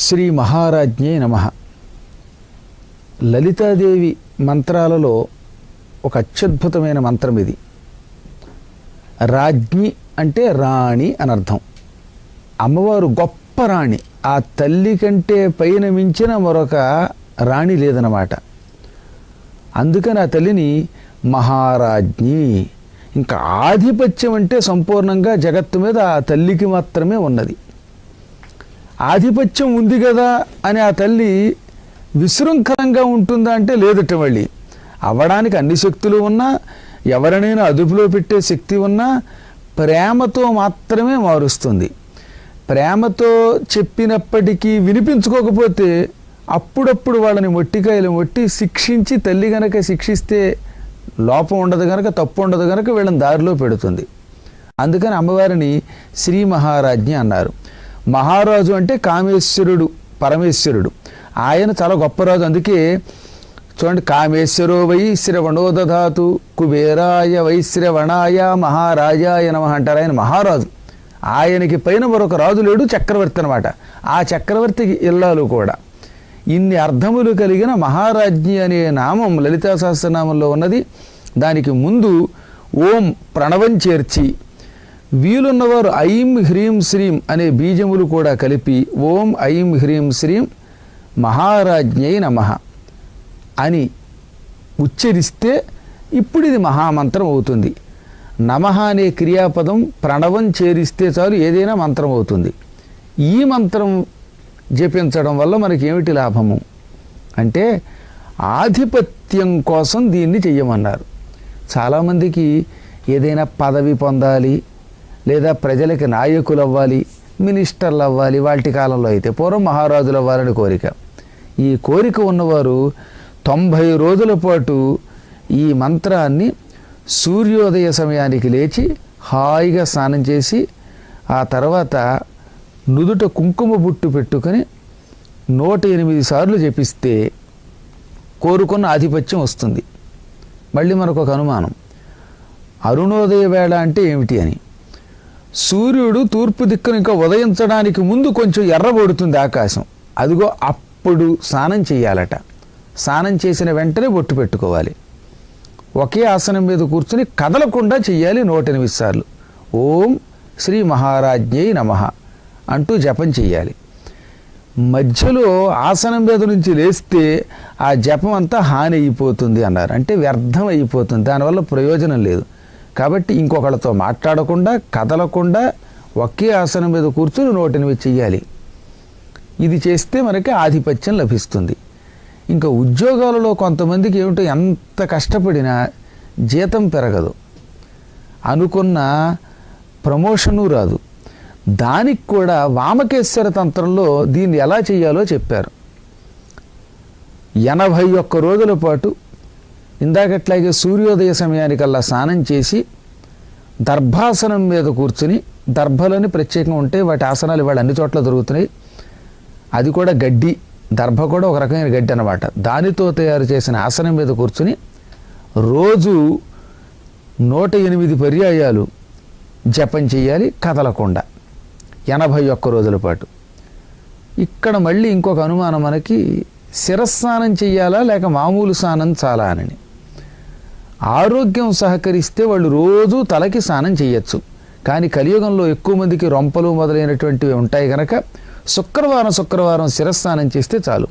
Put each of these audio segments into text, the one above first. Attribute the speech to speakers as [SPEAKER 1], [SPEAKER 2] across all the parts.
[SPEAKER 1] శ్రీ మహారాజ్ఞే నమ. లలితాదేవి మంత్రాలలో ఒక అత్యద్భుతమైన మంత్రం ఇది. రాజ్ఞి అంటే రాణి అని అర్థం. అమ్మవారు గొప్ప రాణి. ఆ తల్లి కంటే పైన మించిన మరొక రాణి లేదన్నమాట. అందుకని ఆ తల్లిని మహారాజ్ఞి. ఇంకా ఆధిపత్యం అంటే సంపూర్ణంగా జగత్తు మీద ఆ తల్లికి మాత్రమే ఉన్నది. ఆధిపత్యం ఉంది కదా అని ఆ తల్లి విశృంఖలంగా ఉంటుందా అంటే లేదట మళ్ళీ. అవ్వడానికి అన్ని శక్తులు ఉన్నా ఎవరినైనా అదుపులో పెట్టే శక్తి ఉన్నా ప్రేమతో మాత్రమే మారుస్తుంది. ప్రేమతో చెప్పినప్పటికీ వినిపించుకోకపోతే అప్పుడప్పుడు వాళ్ళని మొట్టికాయలు మొట్టి శిక్షించి తల్లి గనక శిక్షిస్తే లోపం ఉండదు గనక తప్పు ఉండదు గనక వీళ్ళని దారిలో పెడుతుంది. అందుకని అమ్మవారిని శ్రీ మహారాజ్ఞి అన్నారు. మహారాజు అంటే కామేశ్వరుడు పరమేశ్వరుడు. ఆయన చాలా గొప్ప రాజు. అందుకే చూడండి కామేశ్వరో వైశ్రవణో దధాతు కుబేరాయ వైశ్రవణాయ మహారాజాయ నమ అంటారు ఆయన మహారాజు. ఆయనకి పైన మరొక రాజు లేడు చక్రవర్తి అనమాట ఆ చక్రవర్తికి ఇల్లాలు కూడా. ఇన్ని అర్థములు కలిగిన మహారాజ్ఞి అనే నామం లలితా సహస్రనామంలో ఉన్నది. దానికి ముందు ఓం ప్రణవం చేర్చి వీలున్నవారు ఐం హ్రీం శ్రీం అనే బీజములు కూడా కలిపి ఓం ఐం హ్రీం శ్రీం మహారాజ్ఞై నమ అని ఉచ్చరిస్తే ఇప్పుడు ఇది మహామంత్రం అవుతుంది. నమః అనే క్రియాపదం ప్రణవం చేరిస్తే చాలు ఏదైనా మంత్రం అవుతుంది. ఈ మంత్రం జపించడం వల్ల మనకి ఏమిటి లాభము? అంటే ఆధిపత్యం కోసం దీన్ని చెయ్యమన్నారు. చాలామందికి ఏదైనా పదవి పొందాలి లేదా ప్రజలకి నాయకులు అవ్వాలి మినిస్టర్లు అవ్వాలి వాటి కాలంలో అయితే పూర్వం మహారాజులు అవ్వాలని కోరిక. ఈ కోరిక ఉన్నవారు తొంభై రోజుల పాటు ఈ మంత్రాన్ని సూర్యోదయ సమయానికి లేచి హాయిగా స్నానం చేసి ఆ తర్వాత నుదుట కుంకుమ బుట్టు పెట్టుకొని నూట ఎనిమిది సార్లు జపిస్తే కోరుకున్న ఆధిపత్యం వస్తుంది. మళ్ళీ మనకు ఒక అనుమానం. అరుణోదయ వేళ అంటే ఏమిటి అని? సూర్యుడు తూర్పు దిక్కును ఇంకా ఉదయించడానికి ముందు కొంచెం ఎర్రబడుతుంది ఆకాశం. అదిగో అప్పుడు స్నానం చేయాలట. స్నానం చేసిన వెంటనే బొట్టు పెట్టుకోవాలి. ఒకే ఆసనం మీద కూర్చుని కదలకుండా చెయ్యాలి నూట ఎనిమిది సార్లు. ఓం శ్రీ మహారాజ్ఞై నమ అంటూ జపం చెయ్యాలి. మధ్యలో ఆసనం మీద నుంచి లేస్తే ఆ జపం అంతా హాని అయిపోతుంది అన్నారు. అంటే వ్యర్థం అయిపోతుంది. దానివల్ల ప్రయోజనం లేదు. కాబట్టి ఇంకొకళ్ళతో మాట్లాడకుండా కదలకుండా ఒకే ఆసనం మీద కూర్చుని నోటిని చెయ్యాలి. ఇది చేస్తే మనకి ఆధిపత్యం లభిస్తుంది. ఇంకా ఉద్యోగాలలో కొంతమందికి ఏమిటో ఎంత కష్టపడినా జీతం పెరగదు. అనుకున్న ప్రమోషను రాదు. దానికి కూడా వామకేశ్వర తంత్రంలో దీన్ని ఎలా చేయాలో చెప్పారు. ఎనభై ఒక్క రోజుల పాటు ఇందాకట్లాగే సూర్యోదయ సమయానికల్లా స్నానం చేసి దర్భాసనం మీద కూర్చుని దర్భలని ప్రత్యేకంగా ఉంటే వాటి ఆసనాలు ఇవాళ అన్ని చోట్ల దొరుకుతున్నాయి. అది కూడా గడ్డి దర్భ కూడా ఒక రకమైన గడ్డి అనమాట దానితో తయారు చేసిన ఆసనం మీద కూర్చుని రోజు నూట ఎనిమిది పర్యాయాలు జపం చేయాలి కదలకుండా. ఎనభై ఒక్క రోజుల పాటు. ఇక్కడ మళ్ళీ ఇంకొక అనుమానం మనకి శిరస్నానం చేయాలా లేక మామూలు స్నానం చాలా అని. ఆరోగ్యం సహకరిస్తే వాళ్ళు రోజు తలకి స్నానం చేయొచ్చు. కానీ కలియుగంలో ఎక్కువ మందికి రొంపలు మొదలైనటువంటివి ఉంటాయి కనుక శుక్రవారం శుక్రవారం శిరస్నానం చేస్తే చాలు.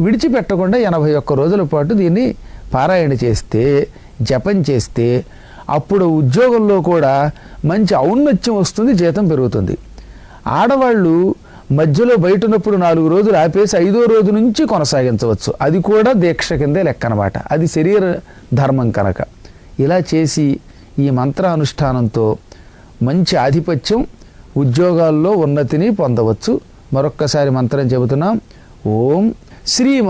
[SPEAKER 1] విడిచిపెట్టకుండా ఎనభై ఒక్క రోజుల పాటు దీన్ని పారాయణ చేస్తే జపం చేస్తే అప్పుడు ఉద్యోగంలో కూడా మంచి ఔన్నత్యం వస్తుంది జీతం పెరుగుతుంది. ఆడవాళ్ళు మధ్యలో బయట ఉన్నప్పుడు నాలుగు రోజులు ఆపేసి ఐదో రోజు నుంచి కొనసాగించవచ్చు. అది కూడా దీక్ష కిందే లెక్క అనమాట అది శరీర ధర్మం కనుక. ఇలా చేసి ఈ మంత్ర అనుష్ఠానంతో మంచి ఆధిపత్యం ఉద్యోగాల్లో ఉన్నతిని పొందవచ్చు. మరొక్కసారి మంత్రం చెబుతున్నాం. ఓం శ్రీ